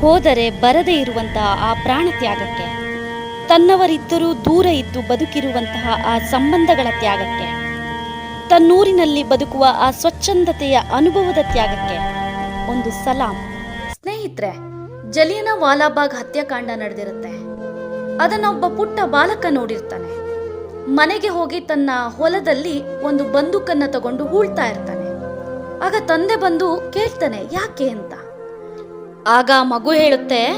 ಹೋದರೆ ಬರದೇ ಇರುವಂತಹ ಆ ಪ್ರಾಣ ತ್ಯಾಗಕ್ಕೆ ತನ್ನವರಿದ್ದರೂ ದೂರ ಇದ್ದು ಬದುಕಿರುವಂತಹ ಆ ಸಂಬಂಧಗಳ ತ್ಯಾಗಕ್ಕೆ, ತನ್ನೂರಿನಲ್ಲಿ ಬದುಕುವ ಆ ಸ್ವಚ್ಛಂದತೆಯ ಅನುಭವದ ತ್ಯಾಗಕ್ಕೆ ಒಂದು ಸಲಾಂ. ಸ್ನೇಹಿತರೆ, ಜಲಿಯನ ವಾಲಾಬಾಗ್ ಹತ್ಯಾಕಾಂಡ ನಡೆದಿರುತ್ತೆ. ಅದನ್ನ ಒಬ್ಬ ಪುಟ್ಟ ಬಾಲಕ ನೋಡಿರ್ತಾನೆ. ಮನೆಗೆ ಹೋಗಿ ತನ್ನ ಹೊಲದಲ್ಲಿ ಒಂದು ಬಂದೂಕನ್ನ ತಗೊಂಡು ಹೂಳ್ತಾ ಇರ್ತಾನೆ. ಆಗ ತಂದೆ ಬಂದು ಕೇಳ್ತಾನೆ, ಯಾಕೆ? ಅಂತ. ಆಗ ಮಗು ಹೇಳುತ್ತೆ,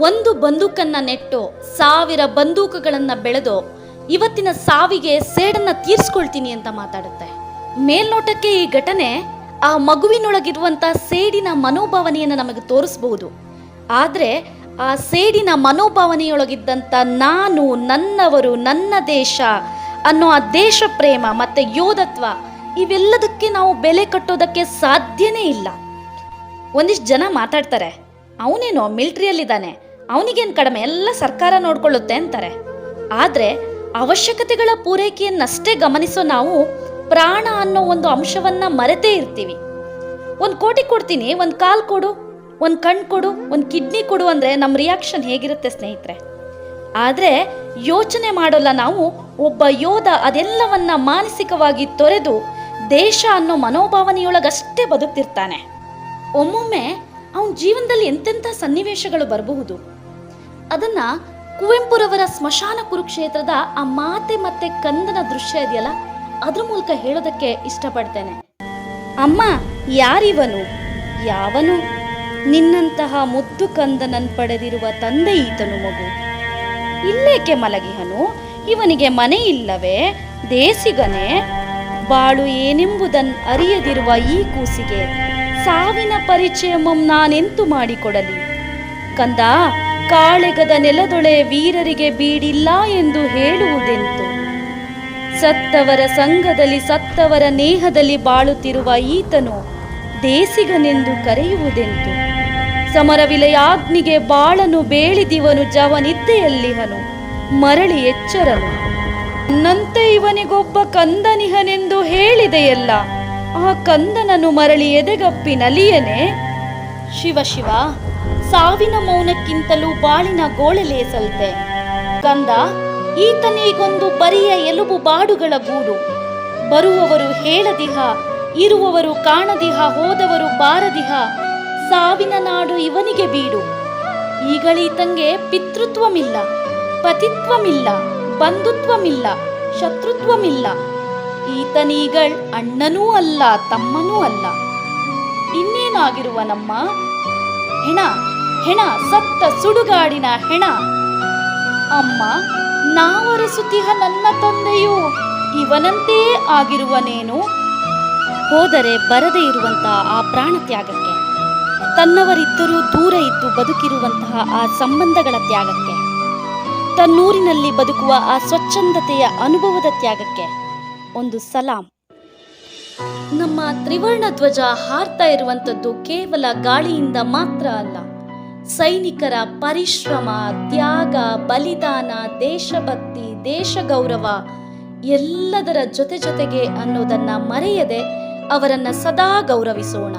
ಒಂದು ಬಂದೂಕನ್ನ ನೆಟ್ಟು, ಸಾವಿರ ಬಂದೂಕುಗಳನ್ನು ಬೆಳೆದು, ಇವತ್ತಿನ ಸಾವಿಗೆ ಸೇಡನ್ನ ತೀರ್ಸ್ಕೊಳ್ತೀನಿ ಅಂತ ಮಾತಾಡುತ್ತೆ. ಮೇಲ್ನೋಟಕ್ಕೆ ಈ ಘಟನೆ ಆ ಮಗುವಿನೊಳಗಿರುವಂತ ಸೇಡಿನ ಮನೋಭಾವನೆಯನ್ನು ನಮಗೆ ತೋರಿಸಬಹುದು. ಆದರೆ ಆ ಸೇಡಿನ ಮನೋಭಾವನೆಯೊಳಗಿದ್ದಂಥ ನಾನು, ನನ್ನವರು, ನನ್ನ ದೇಶ ಅನ್ನೋ ಆ ದೇಶ ಪ್ರೇಮ ಮತ್ತೆ ಯೋಧತ್ವ, ಇವೆಲ್ಲದಕ್ಕೆ ನಾವು ಬೆಲೆ ಕಟ್ಟೋದಕ್ಕೆ ಸಾಧ್ಯನೇ ಇಲ್ಲ. ಒಂದಿಷ್ಟು ಜನ ಮಾತಾಡ್ತಾರೆ. ಅವನೇನೋ ಮಿಲ್ಟ್ರಿಯಲ್ಲಿದ್ದಾನೆ. ಅವನಿಗೇನು ಕಡಿಮೆ? ಎಲ್ಲ ಸರ್ಕಾರ ನೋಡ್ಕೊಳ್ಳುತ್ತೆ ಅಂತಾರೆ. ಆದರೆ ಅವಶ್ಯಕತೆಗಳ ಪೂರೈಕೆಯನ್ನಷ್ಟೇ ಗಮನಿಸೋ ನಾವು ಪ್ರಾಣ ಅನ್ನೋ ಒಂದು ಅಂಶವನ್ನ ಮರೆತೇ ಇರ್ತೀವಿ. ಒಂದು ಕೋಟಿ ಕೊಡ್ತೀನಿ, ಒಂದು ಕಾಲು ಕೊಡು, ಒಂದು ಕಣ್ಣು ಕೊಡು, ಒಂದು ಕಿಡ್ನಿ ಕೊಡು ಅಂದರೆ ನಮ್ಮ ರಿಯಾಕ್ಷನ್ ಹೇಗಿರುತ್ತೆ ಸ್ನೇಹಿತರೆ? ಆದರೆ ಯೋಚನೆ ಮಾಡೋಲ್ಲ ನಾವು, ಒಬ್ಬ ಯೋಧ ಅದೆಲ್ಲವನ್ನ ಮಾನಸಿಕವಾಗಿ ತೊರೆದು ದೇಶ ಅನ್ನೋ ಮನೋಭಾವನೆಯೊಳಗಷ್ಟೇ ಬದುಕ್ತಿರ್ತಾನೆ. ಒಮ್ಮೊಮ್ಮೆ ಅವನ ಜೀವನದಲ್ಲಿ ಎಂತೆಂಥ ಸನ್ನಿವೇಶಗಳು ಬರಬಹುದು. ಅದನ್ನ ಕುವೆಂಪುರವರ ಸ್ಮಶಾನ ಕುರುಕ್ಷೇತ್ರದ ಆ ಮಾತೆ ಮತ್ತೆ ಕಂದನ ದೃಶ್ಯ ಇದೆಯಲ್ಲ, ಅದ್ರ ಮೂಲಕ ಹೇಳೋದಕ್ಕೆ ಇಷ್ಟಪಡ್ತೇನೆ. ಅಮ್ಮ, ಯಾರಿವನು? ಯಾವನು? ನಿನ್ನಂತಹ ಮುದ್ದು ಕಂದನನ್ ಪಡೆದಿರುವ ತಂದೆ ಈತನು ಮಗು. ಇಲ್ಲೇಕೆ ಮಲಗಿಹನು? ಇವನಿಗೆ ಮನೆ ಇಲ್ಲವೇ? ದೇಸಿಗನೇ? ಬಾಳು ಏನೆಂಬುದನ್ ಅರಿಯದಿರುವ ಈ ಕೂಸಿಗೆ ಸಾವಿನ ಪರಿಚಯಮಂ ನಾನೆಂತು ಮಾಡಿಕೊಡಲಿ? ಕಂದ, ಕಾಳೆಗದ ನೆಲದೊಳೆ ವೀರರಿಗೆ ಬೀಡಿಲ್ಲ ಎಂದು ಹೇಳುವುದೆಂತು? ಸತ್ತವರ ಸಂಘದಲ್ಲಿ ಸತ್ತವರ ನೇಹದಲ್ಲಿ ಬಾಳುತ್ತಿರುವ ಈತನು ದೇಸಿಗನೆಂದು ಕರೆಯುವುದೆಂತು? ಸಮರವಿಲಯಾಗ್ನಿಗೆ ಬಾಳನು ಬೇಳಿದಿವನು ಜವನಿದ್ದೆಯಲ್ಲಿಹನು, ಮರಳಿ ಎಚ್ಚರನು. ನಂತೆ ಇವನಿಗೊಬ್ಬ ಕಂದನಿಹನೆಂದು ಹೇಳಿದೆಯಲ್ಲ? ಆ ಕಂದನನು ಮರಳಿ ಎದೆಗಪ್ಪಿ ನಲಿಯನೆ ಶಿವ ಶಿವ, ಸಾವಿನ ಮೌನಕ್ಕಿಂತಲೂ ಬಾಳಿನ ಗೋಳಲೇಸಲ್ತೆ ಕಂದ, ಈತನೀಗೊಂದು ಬರಿಯ ಎಲುಬು ಬಾಡುಗಳ ಗೂಡು. ಬರುವವರು ಹೇಳದಿಹ, ಇರುವವರು ಕಾಣದಿಹ, ಹೋದವರು ಬಾರದಿಹ, ಸಾವಿನ ನಾಡು ಇವನಿಗೆ ಬೀಡು. ಈಗಳೀತಂಗೆ ಪಿತೃತ್ವಮಿಲ್ಲ, ಪತಿತ್ವಮಿಲ್ಲ, ಬಂಧುತ್ವಮಿಲ್ಲ, ಶತ್ರುತ್ವಮಿಲ್ಲ. ಈತನೀಗಳ್ ಅಣ್ಣನೂ ಅಲ್ಲ, ತಮ್ಮನೂ ಅಲ್ಲ. ಇನ್ನೇನಾಗಿರುವ ನಮ್ಮ? ಹೆಣ ಹೆಣ, ಸತ್ತ ಸುಡುಗಾಡಿನ ಹೆಣ. ಅಮ್ಮ ನಾವರಸುತಿಹ ನನ್ನ ತಂದೆಯು, ಇವನಂತೆಯೇ ಆಗಿರುವನೇನು? ಹೋದರೆ ಬರದೇ ಇರುವಂತಹ ಆ ಪ್ರಾಣ ತ್ಯಾಗಕ್ಕೆ ತನ್ನವರಿದ್ದರೂ ದೂರ ಇದ್ದು ಬದುಕಿರುವಂತಹ ಆ ಸಂಬಂಧಗಳ ತ್ಯಾಗಕ್ಕೆ, ತನ್ನೂರಿನಲ್ಲಿ ಬದುಕುವ ಆ ಸ್ವಚ್ಛಂದತೆಯ ಅನುಭವದ ತ್ಯಾಗಕ್ಕೆ ಒಂದು ಸಲಾಂ. ನಮ್ಮ ತ್ರಿವರ್ಣ ಧ್ವಜ ಹಾರ್ತಾ ಇರುವಂಥದ್ದು ಕೇವಲ ಗಾಳಿಯಿಂದ ಮಾತ್ರ ಅಲ್ಲ. ಸೈನಿಕರ ಪರಿಶ್ರಮ, ತ್ಯಾಗ, ಬಲಿದಾನ, ದೇಶಭಕ್ತಿ ದೇಶ ಗೌರವ ಎಲ್ಲದರ ಜೊತೆ ಜೊತೆಗೆ ಅನ್ನೋದನ್ನ ಮರೆಯದೆ ಅವರನ್ನ ಸದಾ ಗೌರವಿಸೋಣ.